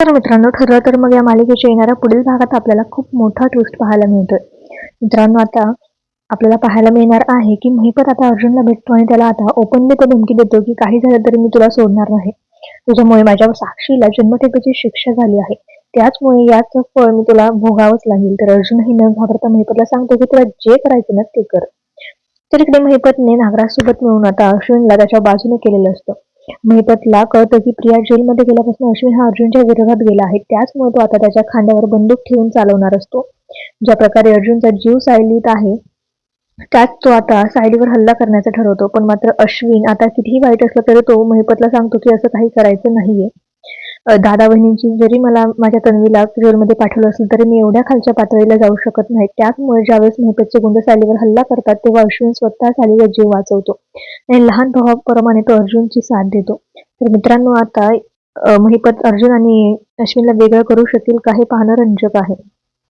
तर मित्रांनो ठरलं तर मग या मालिकेच्या येणाऱ्या पुढील भागात आपल्याला खूप मोठा ट्विस्ट पाहायला मिळतोय. मित्रांनो आता आपल्याला पाहायला मिळणार आहे की महिपत आता अर्जुनला भेटतो आणि त्याला आता ओपनली तो धमकी देतो की काही झालं तरी मी तुला सोडणार नाही. तुझ्यामुळे माझ्या साक्षीला जन्मठेपेची शिक्षा झाली आहे. त्याचमुळे याच फळ मी तुला भोगावंच लागेल. तर अर्जुनही न घाबरता महिपतला सांगतो की तुला जे करायचं ना ते कर. तर इकडे महिपतने नागराजसोबत मिळून आता अश्विनला त्याच्या बाजूने केलेलं असतं. म्हणजे महिपतला कळतं की प्रिया जेलमध्ये गेल्यापासून अश्विन हा अर्जुनच्या विरोधात गेला आहे. त्याचमुळे तो आता त्याच्या खांद्यावर बंदूक ठेवून चालवणार असतो. ज्या प्रकारे अर्जुनचा जीव सायलीत आहे त्यात तो आता सायलीवर हल्ला करण्याचा ठरवतो. पण मात्र अश्विन आता कितीही वाईट असलं तरी तो महिपतला सांगतो की असं काही करायचं नाहीये. दादा बहिणींची जरी मला माझ्या तन्वीला मध्ये पाठवलं असेल तरी मी एवढ्या खालच्या पातळीला जाऊ शकत नाही. त्याचमुळे ज्यावेळेस महिपतचे गुंड सालीवर हल्ला करतात तेव्हा अश्विन स्वतः सालीला जीव वाचवतो आणि लहान भावाप्रमाणे तो अर्जुनची साथ देतो. तर मित्रांनो आता महिपत अर्जुन आणि अश्विनला वेगळं करू शकेल का हे पाहणं रंजक आहे.